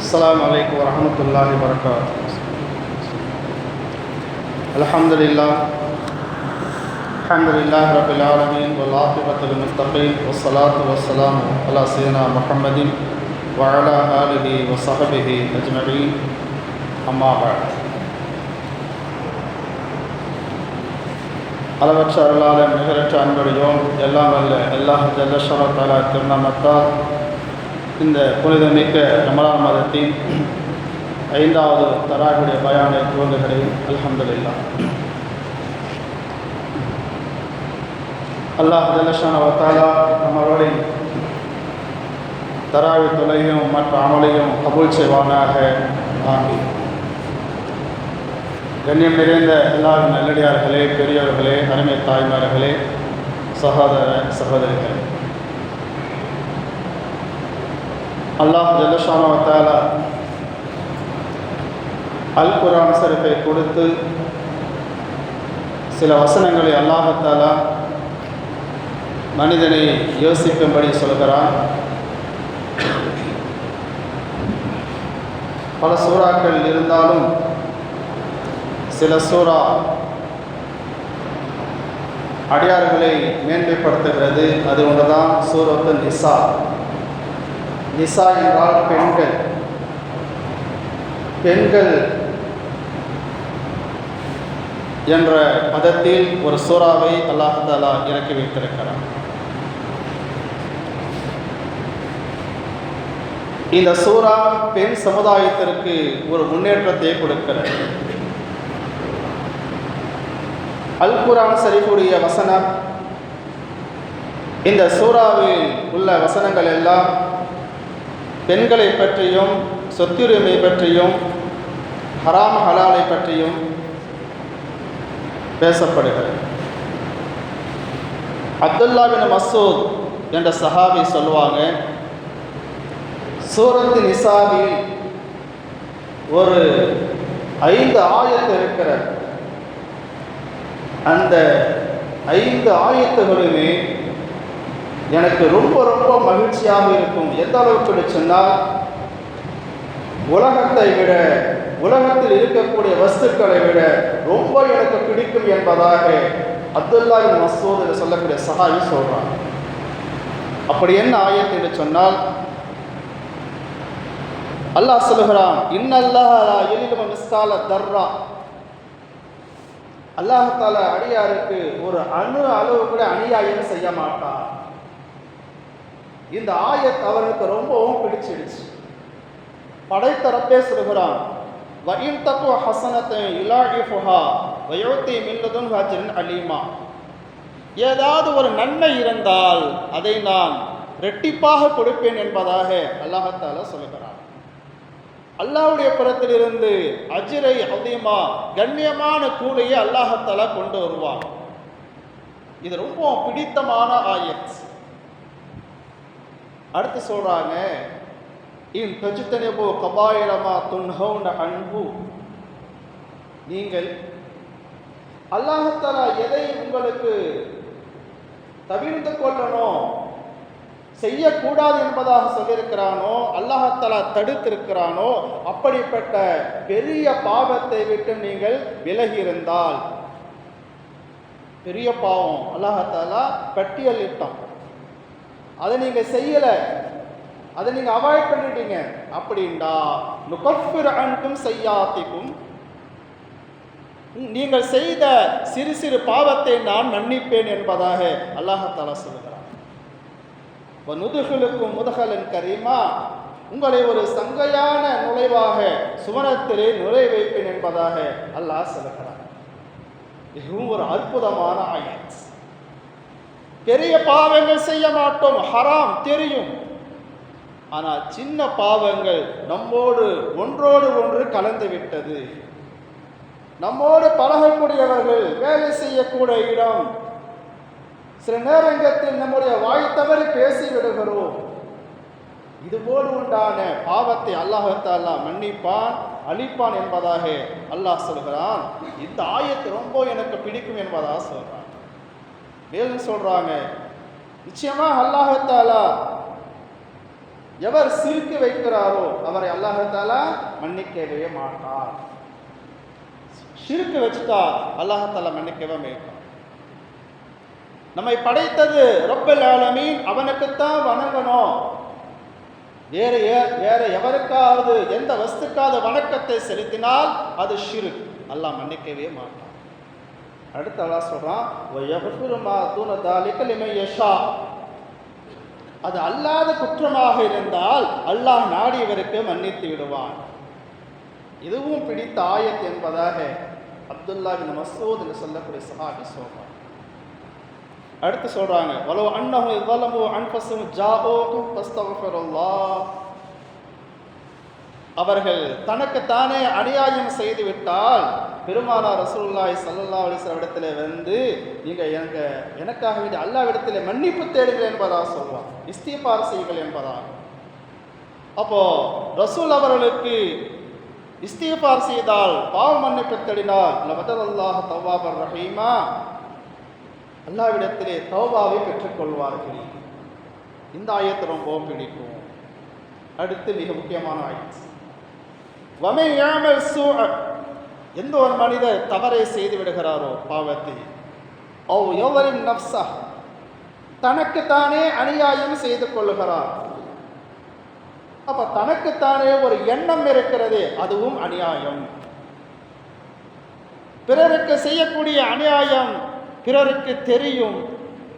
السلام عليكم ورحمة الله وبركاته الحمد لله الحمد لله رب العالمين والعاقبة للمتقين والصلاة والسلام على سيدنا محمد وعلى آله وصحبه أجمعين أما بعد அளவற்ற அருளாளன் நிகரற்ற அன்படையோம் எல்லாம் அல்ல அல்லாஹ் ஜல்லஷரா தாலா திருநாமத்தால் இந்த புனிதமிக்க ரமலான் மாதத்தின் ஐந்தாவது தராகுடைய பயானை துவங்குகிறேன். அலமதுல்லா அல்லாஹ் ஜல்லஷான தாலா நம்மளுடைய தராவி தொலையும் மற்ற அமலையும் கபூல் செய்வானாக. ஆமீன். கண்ணியம் நிறைந்த எல்லாரும் நல்லடியார்களே பெரியவர்களே அருமை தாய்மார்களே சகோதர சகோதரிகளே. அல்லாஹ் ஜல்லஷானவத்தால அல் குரான் சிறப்பை கொடுத்து சில வசனங்களை அல்லாஹத்தாலா மனிதனை யோசிக்கும்படி சொல்கிறான். பல சூறாக்கள் இருந்தாலும் சில சூறா அடியார்களை மேன்மைப்படுத்துகிறது. அது ஒன்றுதான் சூரத்து நிசா. நிசா என்றால் பெண்கள். பெண்கள் என்ற பதத்தில் ஒரு சூறாவை அல்லாஹாலா இறக்கி வைத்திருக்கிறார் இந்த சூறா பெண் சமுதாயத்திற்கு ஒரு முன்னேற்றத்தை கொடுக்கிறது. அல் குரான் சரிக்கூடிய வசனம் இந்த சூறாவில் உள்ள வசனங்கள் எல்லாம் பெண்களை பற்றியும் சொத்துரிமை பற்றியும் ஹராம் ஹலாலை பற்றியும் பேசப்படுகிறது. அப்துல்லா பின் மசூத் என்ற சஹாபி சொல்லுவாங்க சூரத்து நிசாவில் ஒரு ஐந்து ஆயத்து இருக்கிறது. அந்த ஐந்து ஆயத்துகளுமே எனக்கு ரொம்ப ரொம்ப மகிழ்ச்சியாக இருக்கும். எந்த அளவுக்கு சொன்னால் உலகத்தை விட உலகத்தில் இருக்கக்கூடிய வஸ்துக்களை விட ரொம்ப எனக்கு பிடிக்கும் என்பதாக அப்துல்லாவின் மசூத் என்று சொல்லக்கூடிய சஹாபி சொல்கிறான் அப்படி என்ன ஆயத்து என்று சொன்னால் அல்லாஹ் சொல்லுகிறான் இன்னல்லாஹ் எலிலும் மிஸ்கால தர்ரா. அல்லாஹால அடியாருக்கு ஒரு அணு அளவு கூட அநியாயம் செய்ய மாட்டான். இந்த ஆயத் அவர்களுக்கு ரொம்பவும் பிடிச்சிடுச்சு. படைத்தரப்பே சொல்கிறான் வயின் தத்துவ ஹசனத்தை இலாஹிஃபுஹா வயோத்தி மில்லதுன் ஹாஜரின் அலீமா. ஏதாவது ஒரு நன்மை இருந்தால் அதை நான் ரெட்டிப்பாக கொடுப்பேன் என்பதாக அல்லாஹத்தால சொல்லுகிறான். அல்லாவுடைய புறத்திலிருந்து அஜிரை அதிகமா கண்ணியமான கூலையை அல்லாஹத்தாலா கொண்டு வருவான். இது ரொம்ப பிடித்தமான ஆயத். அடுத்து சொல்கிறாங்க இன் கஜித்தனபோ கபாயிரமா துன்ஹவுன அன்பு. நீங்கள் அல்லாஹத்தாலா எதை உங்களுக்கு தவிர்த்து கொள்ளணும்? செய்யக்கூடாது என்பதாக சொல்லியிருக்கிறானோ அல்லாஹாலா தடுத்திருக்கிறானோ அப்படிப்பட்ட பெரிய பாவத்தை விட்டு நீங்கள் விலகி இருந்தால் பெரிய பாவம் அல்லாஹத்தாலா பட்டியலிட்டான். அதை நீங்கள் செய்யலை அதை நீங்கள் அவாய்ட் பண்ணிட்டீங்க. அப்படின்டா நுகஃபிர் அன்கும் செய்யாத்திக்கும் நீங்கள் செய்த சிறு சிறு பாவத்தை நான் மன்னிப்பேன் என்பதாக அல்லாஹாலா சொல்லுகிறார் நுதுகளுக்கும் முதுகலன் கரீமா உங்களை ஒரு சங்கையான நுழைவாக சுவனத்திலே நுழை வைப்பேன் என்பதாக அல்லாஹ் சொல்லுகிறார் இதுவும் ஒரு அற்புதமான ஆயத். பெரிய பாவங்கள் செய்ய மாட்டோம். ஹராம் தெரியும். ஆனால் சின்ன பாவங்கள் நம்மோடு ஒன்றோடு ஒன்று கலந்து விட்டது. நம்மோடு பழகக்கூடியவர்கள் வேலை செய்யக்கூட இடம். சில நேரங்கத்தில் நம்முடைய வாய் தவறி பேசி விடுகிறோம். இதுபோல் உண்டான பாவத்தை அல்லாஹத்தாலா மன்னிப்பான் அழிப்பான் என்பதாக அல்லாஹ் சொல்கிறான். இந்த ஆயத்து ரொம்ப எனக்கு பிடிக்கும் என்பதாக சொல்கிறான். மேலும் சொல்றாங்க. நிச்சயமா அல்லாஹத்தாலா எவர் சிரிக்க வைக்கிறாரோ அவரை அல்லாஹத்தாலா மன்னிக்கவே மாட்டார். சிரிக்க வச்சுட்டா அல்லாஹத்தாலா மன்னிக்கவே மாட்டார். நம்மை படைத்தது ரொப்பல் ஆலமீன் அவனுக்குத்தான் வணங்கணும். வேற ஏ- வேற எவருக்காவது எந்த வஸ்துக்காவது வணக்கத்தை செலுத்தினால் அது சிறு அல்லாஹ் மன்னிக்கவே மாட்டான். அடுத்து அல்லா சொல்றான் யஷா." அது அல்லாத குற்றமாக இருந்தால் அல்லாஹ் நாடியவருக்கு மன்னித்து விடுவான். இதுவும் பிடித்த ஆயத் என்பதாக அப்துல்லா பின் மசூத் என்று சொல்லக்கூடிய சஹாபி சொல்றான். அடுத்து சொல்றாங்க வலோ அன்னஹு இவ்வளவு அன்பசும் ஜாஓக்கும் பஸ்தகஃபிருல்லாஹ் அவர்கள் தனக்குத்தானே அநியாயம் செய்து பெருமானா ரசூல்லாய் சல்லா ஸல்லல்லாஹு இடத்துல வந்து நீங்கள் எங்க எனக்காக வேண்டிய அல்லாஹ்விடத்தில் மன்னிப்பு தேடுங்கள் என்பதாக சொல்வான் இஸ்தீபார் செய்யுங்கள் என்பதாக. அப்போ ரசூல் அவர்களுக்கு இஸ்தீபார் செய்தால் பாவ மன்னிப்பு தேடினால் லபதல் அல்லாஹ் தவ்வாபர் ரஹீமா. அல்லாவிடத்திலே தௌபாவை பெற்றுக்கொள்வார்கள். இந்த ஆயத்தை ரொம்பவும் பிடிக்கும். அடுத்து மிக முக்கியமான ஆயத்து. வமை யாமல் எந்த ஒரு மனிதர் தவறை செய்து விடுகிறாரோ பாவத்தை? ஓ எவரின் நப்சா தனக்குத்தானே அநியாயம் செய்து கொள்ளுகிறார். அப்ப தனக்குத்தானே ஒரு எண்ணம் இருக்கிறது அதுவும் அநியாயம். பிறருக்கு செய்யக்கூடிய அநியாயம் பிறருக்கு தெரியும்.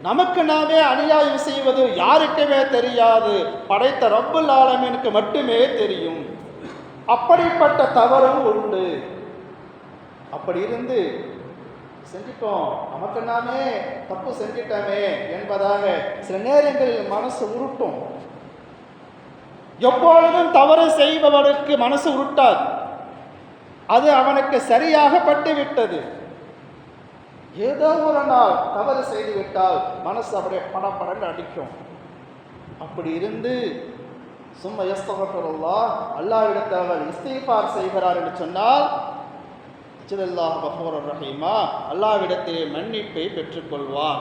நமக்கு நாமே அநியாயம் செய்வது யாருக்குமே தெரியாது. படைத்த ரப்புல் ஆலமீனுக்கு மட்டுமே தெரியும். அப்படிப்பட்ட தவறும் உண்டு. அப்படி இருந்து செஞ்சிட்டோம். நமக்கு நாமே தப்பு செஞ்சிட்டோமே என்பதாக சில நேரங்களில் மனசு உருட்டும். எப்பொழுதும் தவறு செய்பவருக்கு மனசு உருட்டாது. அது அவனுக்கு சரியாக பட்டு விட்டது ஏதோ ஒரு நாள் தவறு செய்து விட்டால் மனசு அப்படியே படப்படன்னு அடிக்கும். அப்படி இருந்து சும்மா எஸ்தகஃபருல்லா அல்லாவிடத்தில் இஸ்தீஃபார் செய்கிறார் என்று சொன்னால் அல்லாஹ் கஃபூர் ரஹீமா அல்லாவிடத்தே மன்னிப்பை பெற்றுக்கொள்வார்.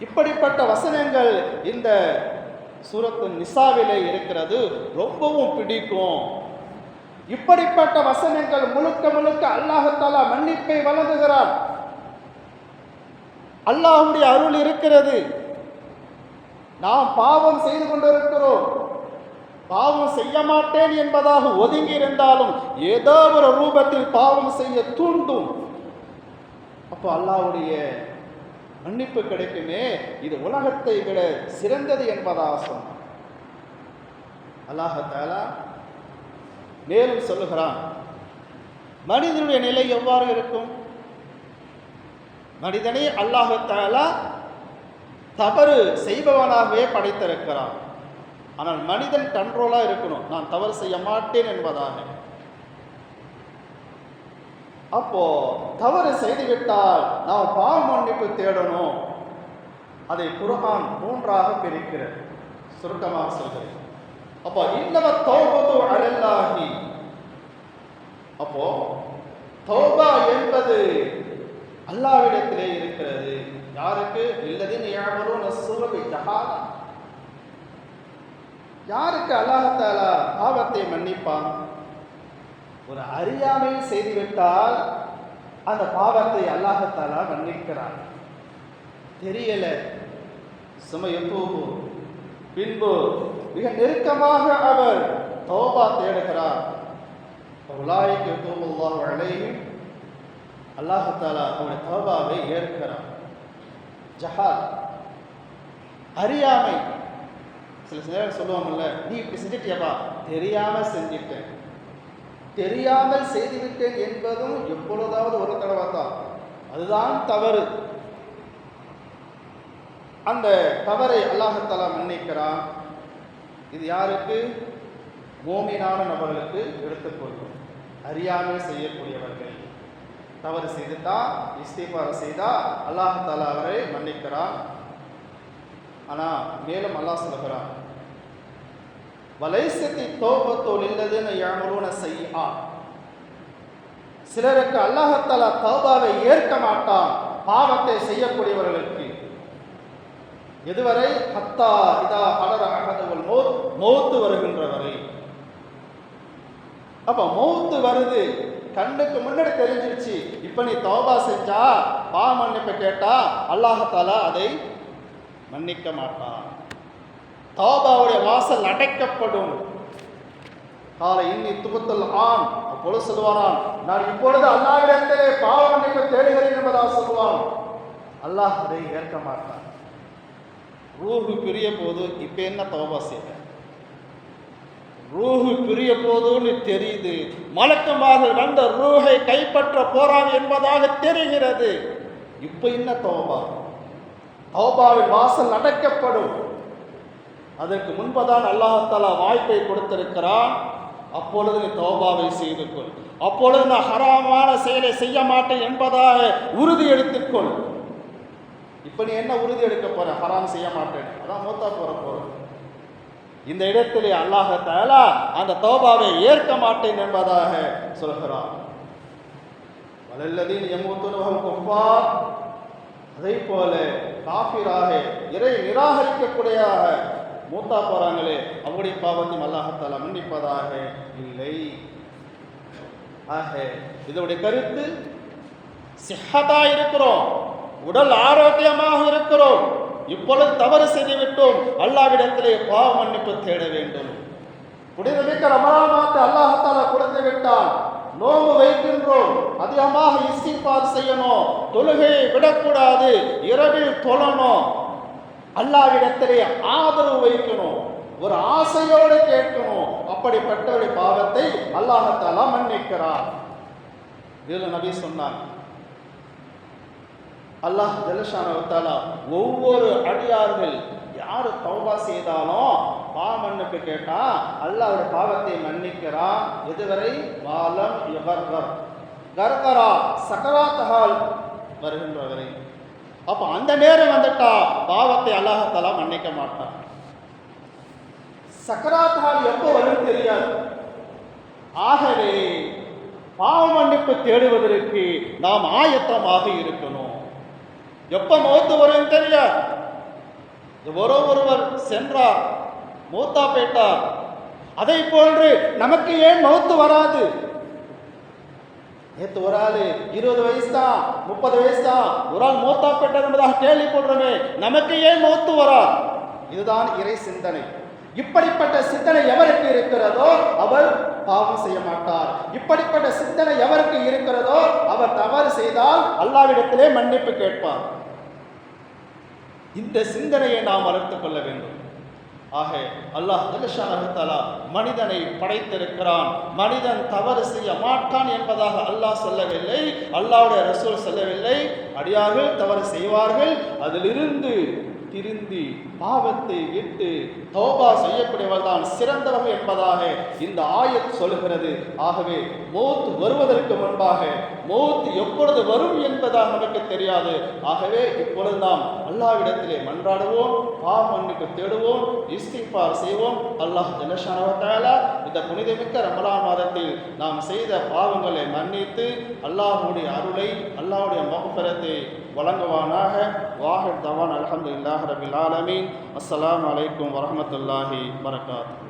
இப்படிப்பட்ட வசனங்கள் இந்த சூரத்து நிசாவிலே இருக்கிறது ரொம்பவும் பிடிக்கும். இப்படிப்பட்ட வசனங்கள் முழுக்க முழுக்க அல்லாஹத்தாலா மன்னிப்பை வழங்குகிறார். அல்லாஹ்வுடைய அருள் இருக்கிறது. நாம் பாவம் செய்து கொண்டிருக்கிறோம். பாவம் செய்ய மாட்டேன் என்பதாக ஒதுங்கி இருந்தாலும் ஏதோ ஒரு ரூபத்தில் பாவம் செய்ய தூண்டும். அப்போ அல்லாஹ்வுடைய மன்னிப்பு கிடைக்குமே. இது உலகத்தை விட சிறந்தது என்பதாக சொன்னான். அல்லாஹாலா மேலும் சொல்லுகிறான் மனிதனுடைய நிலை எவ்வாறு இருக்கும்? மனிதனை அல்லாஹாலா தவறு செய்பவனாகவே படைத்திருக்கிறான். ஆனால் மனிதன் கண்ட்ரோலாக இருக்கணும். நான் தவறு செய்ய மாட்டேன் என்பதாக. அப்போ தவறு செய்துவிட்டால் நாம் பாவ மன்னிப்பு தேடணும். அதை குரான் மூன்றாக பிரிக்கிறது. சுருக்கமாக சொல்கிறேன். அப்போ இன்னவ தௌபது அலல்லாஹி. அப்போ தௌபா என்பது அல்லாவிடத்திலே இருக்கிறது. யாருக்கு? இல்லதின் யாவரும் நசுரபி ஜஹாதா யாருக்கு அல்லாஹத்தாலா பாவத்தை மன்னிப்பான்? ஒரு அறியாமை செய்துவிட்டால் அந்த பாவத்தை அல்லாஹத்தாலா மன்னிக்கிறான். தெரியல. சுமையத்தூபு பின்பு மிக நெருக்கமாக அவர் தோபா தேடுகிறார். உலாய்க்கு தூபுல்லாஹ் அழையும் அல்லாஹத்தாலா அவருடைய தோபாவை ஏற்கிறார். ஜஹால். அறியாமை. சில நேரம் சொல்லுவாங்கல்ல நீ இப்படி செஞ்சிட்டியப்பா தெரியாமல் செஞ்சிட்டேன். தெரியாமல் செய்துவிட்டேன் என்பதும் எப்பொழுதாவது ஒரு தடவை தான். அதுதான் தவறு. அந்த தவறை அல்லாஹத்தாலா மன்னிக்கிறான். இது யாருக்கு? மோமினான நபர்களுக்கு எடுத்துக்கொள்ளும் அறியாமல் செய்யக்கூடியவர்கள். தவறு செய்துட்டா இஸ்திஃபார் செய்தா அல்லாஹாலா அவரை மன்னிக்கிறான். ஆனால் மேலும் அல்லாஹ் சொல்கிறான் வலைசத்தை தோபத்தோல் இல்லதுன்னு யாமலூன செய்யா சிலருக்கு அல்லாஹத்தாலா தௌபாவை ஏற்க மாட்டான் பாவத்தை செய்யக்கூடியவர்களுக்கு. எதுவரை ஹத்தா இதா பலர் அகதவல் மோத் மௌத்து வருகின்ற வரை அப்ப மௌத்து வருது கண்ணுக்கு முன்னாடி தெரிஞ்சிருச்சு இப்ப நீ தௌபா செஞ்சா பா மன்னிப்பை கேட்டா அல்லாஹத்தாலா அதை மன்னிக்க மாட்டான் தாபாவுடைய வாசல் அடைக்கப்படும். காலை இன்னி துபத்தல் ஆண் அப்பொழுது சொல்லுவாரான் நான் இப்பொழுது அல்லாவிடத்திலே பாவ மன்னிப்பு தேடுகிறேன் என்பதாக சொல்லுவான். அல்லாஹ் அதை ஏற்க மாட்டான். ரூஹு பிரிய போது இப்ப என்ன தௌபா செய்ய ரூஹு பிரிய போதுன்னு தெரியுது. மலக்கமாக வந்த ரூஹை கைப்பற்ற போறான் என்பதாக தெரிகிறது. இப்ப என்ன தௌபா? தௌபாவின் வாசல் அடைக்கப்படும். அதற்கு முன்பதான் அல்லாஹாலா வாய்ப்பை கொடுத்திருக்கிறான். அப்பொழுது நீ தௌபாவை செய்து கொள். அப்பொழுது நான் ஹராமான செயலை செய்ய மாட்டேன் என்பதாக உறுதி எடுத்துக்கொள் இப்போ நீ என்ன உறுதி எடுக்க போற? ஹராம் செய்ய மாட்டேன். அதான் மூத்தா போற போற இந்த இடத்திலே அல்லாஹத்தால அந்த தௌபாவை ஏற்க மாட்டேன் என்பதாக சொல்கிறான். வலல்லதீன் எம்மூத்துனவர்கள் குஃபார் அதே போல காஃபிராக இறை நிராகரிக்கக்கூடியதாக மூத்தா போறாங்களே அவருடைய பாவத்தையும் அல்லாஹத்தால மன்னிப்பதாக இல்லை. ஆக இதனுடைய கருத்து சிஹதா இருக்கிறோம் உடல் ஆரோக்கியமாக இருக்கிறோம் இப்பொழுது தவறு செய்து விட்டோம் அல்லாவிடத்திலே பாவ மன்னிப்பு தேட வேண்டும். புனிதமிக்க ரமலாமாத்து அல்லாஹத்தால கொடுத்து விட்டான் நோம்பு வைக்கின்றோம். அதிகமாக இஸ்திஃபார் செய்யணும். தொழுகையை விடக்கூடாது. இரவில் தொழணும். அல்லாவிடத்திலே ஆதரவு வைக்கணும். ஒரு ஆசையோடு கேட்கணும். அப்படிப்பட்டவருடைய பாவத்தை அல்லாஹத்தாலா மன்னிக்கிறார். இதில் நபி சொன்னார் அல்லாஹ் ஜலஷானவத்தாலா ஒவ்வொரு அடியார்கள் யார் தௌபா செய்தாலும் பாவமன்னுக்கு கேட்டா அல்ல அவர் பாவத்தை மன்னிக்கிறான். எதுவரை? வாலம் எவர்வர் கர்கரா சக்கராத்தகால் வருகின்றவரை. அப்ப அந்த நேரம் வந்துட்டா பாவத்தை அல்லாஹத்தாலா மன்னிக்க மாட்டான். சக்கராத்தால் எப்போ வரும் தெரியாது. ஆகவே பாவ மன்னிப்பு தேடுவதற்கு நாம் ஆயத்தமாக இருக்கணும். எப்ப மௌத்து வரும் தெரியாது. ஒரு ஒருவர் சென்றார் மூத்தா பேட்டார். அதை போன்று நமக்கு ஏன் மௌத்து வராது? நேற்று ஒரு ஆள் இருபது வயசு தான் முப்பது வயசு தான். ஒரு ஆள் மூத்தா போயிட்டார் என்பதாக கேள்விப்படுறோமே நமக்கு ஏன் மௌத்து வரா இதுதான் இறை சிந்தனை. இப்படிப்பட்ட சிந்தனை எவருக்கு இருக்கிறதோ அவர் பாவம் செய்ய மாட்டார். இப்படிப்பட்ட சிந்தனை எவருக்கு இருக்கிறதோ அவர் தவறு செய்தால் அல்லாவிடத்திலே மன்னிப்பு கேட்பார். இந்த சிந்தனையை நாம் வளர்த்து கொள்ள வேண்டும். ஆக அல்லாஹ் ஜல்லஷானஹத்தாலா மனிதனை படைத்திருக்கிறான். மனிதன் தவறு செய்ய மாட்டான் என்பதாக அல்லாஹ் சொல்லவில்லை. அல்லாவுடைய ரசூல் சொல்லவில்லை. அடியார்கள் தவறு செய்வார்கள். அதிலிருந்து திருந்தி பாவத்தை விட்டு தௌபா செய்யக்கூடியவள் தான் சிறந்தவர்கள் என்பதாக இந்த ஆயத் சொல்கிறது ஆகவே மௌத் வருவதற்கு முன்பாக மௌத் எப்பொழுது வரும் என்பதாக நமக்கு தெரியாது. ஆகவே இப்பொழுது நாம் அல்லாவிடத்திலே மன்றாடுவோம் பாவ மன்னிப்பு தேடுவோம் இஸ்திஃபார் செய்வோம். அல்லாஹ் ஜலஷானவத்தாலா இந்த புனிதமிக்க ரமலான் மாதத்தில் நாம் செய்த பாவங்களை மன்னித்து அல்லாஹுடைய அருளை அல்லாஹுடைய மகபரத்தை வழங்குவானாக வாஹித் தவான் அல்ஹம்துலில்லாஹ் ரபில் ஆலமீன் அஸ்ஸலாமு அலைக்கும் வரஹ்மத்துல்லாஹி வரகாத்துஹு